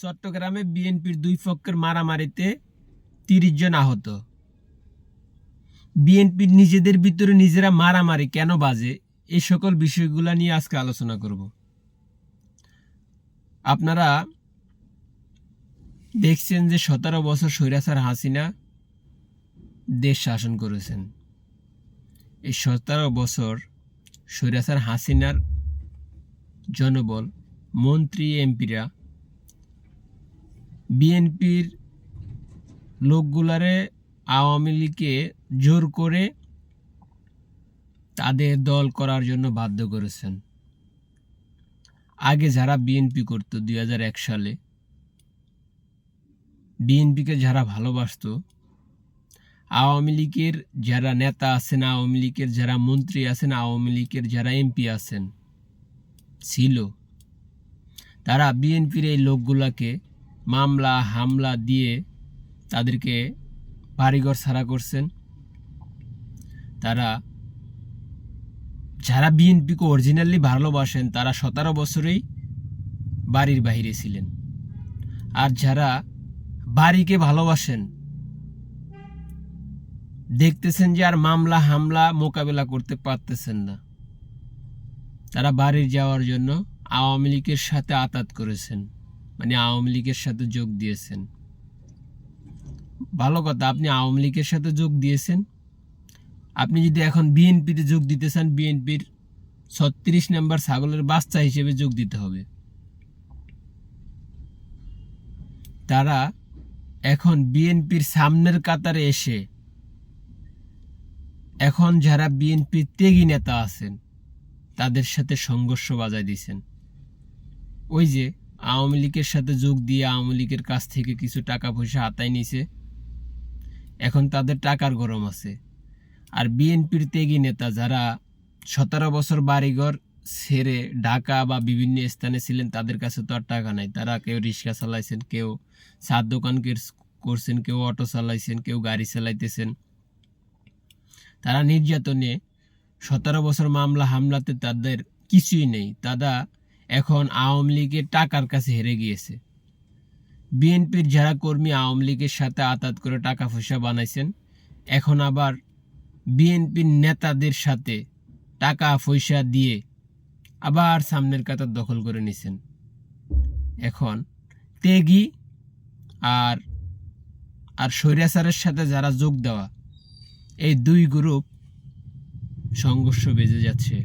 চট্টগ্রামে বিএনপির দুই পক্ষের মারামারিতে তিরিশ জন আহত। বিএনপির নিজেদের ভিতরে নিজেরা মারামারি কেন বাজে এই সকল বিষয়গুলো নিয়ে আজকে আলোচনা করব। আপনারা দেখছেন যে সতেরো বছর স্বৈরাচার হাসিনা দেশ শাসন করেছেন। এই সতেরো বছর স্বৈরাচার হাসিনার জনবল, মন্ত্রী, এমপিরা বিএনপির লোকগুলারে আওয়ামী লীগকে জোর করে তাদের দল করার জন্য বাধ্য করেছেন। আগে যারা বিএনপি করতো দুই হাজার এক সালে, বিএনপিকে যারা ভালোবাসতো, আওয়ামী লীগের যারা নেতা আছেন, আওয়ামী লীগের যারা মন্ত্রী আছেন, আওয়ামী লীগের যারা এমপি আছেন, ছিল। তারা বিএনপির এই লোকগুলাকে মামলা, হামলা দিয়ে তাদেরকে বাড়িঘর ছাড়া করছেন। তারা, যারা বিএনপিকে অরিজিনালি ভালোবাসেন, তারা সতেরো বছরেই বাড়ির বাইরে ছিলেন। আর যারা বাড়িকে ভালোবাসেন, দেখতেছেন যে আর মামলা, হামলা মোকাবেলা করতে পারতেছেন না। তারা বাড়ির যাওয়ার জন্য আওয়ামী লীগের সাথে আতাত করেছেন। মানে আওয়ামী লীগের সাথে যোগ দিয়েছেন। ভালো কথা, আপনি আওয়ামী লীগের সাথে যোগ দিয়েছেন। আপনি যদি এখন বিএনপিতে যোগ দিতে চান, বিএনপির ছত্রিশ নাম্বার ছাগলের বাচ্চা হিসেবে যোগ দিতে হবে। তারা এখন বিএনপির সামনের কাতারে এসে এখন যারা বিএনপির ত্যাগী নেতা আছেন, তাদের সাথে সংঘর্ষ বাজায় দিয়েছেন। ওই যে আওয়ামী লীগের সাথে যোগ দিয়ে আওয়ামী লীগের কাছ থেকে কিছু টাকা পয়সা হাতায় নিছে। এখন তাদের টাকার গরম আছে। আর বিএনপির ত্যাগী নেতা যারা সতেরো বছর বাড়িঘর ছেড়ে ঢাকা বা বিভিন্ন স্থানে ছিলেন, তাদের কাছে তো আর টাকা নাই। তারা কেউ রিক্সা চালাইছেন, কেউ চার দোকান করছেন, কেউ অটো চালাইছেন, কেউ গাড়ি চালাইতেছেন। তারা নির্যাতনে সতেরো বছর মামলা হামলাতে তাদের কিছুই নেই। তারা এখন আওয়ামী লীগের টাকার কাছে হেরে গিয়েছে। বিএনপির যারা কর্মী আওয়ামী লীগের সাথে আতাত করে টাকা পয়সা বানাইছেন, এখন আবার বিএনপির নেতাদের সাথে টাকা পয়সা দিয়ে আবার সামনের কাতার দখল করে নিছেন। এখন তেগি আর আর স্বৈরাচারের সাথে যারা যোগ দেওয়া, এই দুই গ্রুপ সংঘর্ষ বেজে যাচ্ছে।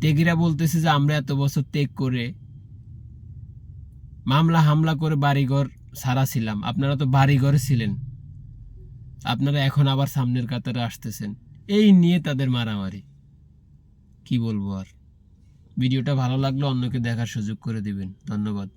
তেগিরা বলতেছে যে, আমরা এত বছর ত্যাগ করে মামলা হামলা করে বাড়িঘর সারা ছিলাম। আপনারা তো বাড়িঘরে ছিলেন। আপনারা এখন আবার সামনের কাতারে আসতেছেন। এই নিয়ে তাদের মারামারি। কি বলব আর? ভিডিওটা ভালো লাগলে অন্যকে দেখার সুযোগ করে দিবেন। ধন্যবাদ।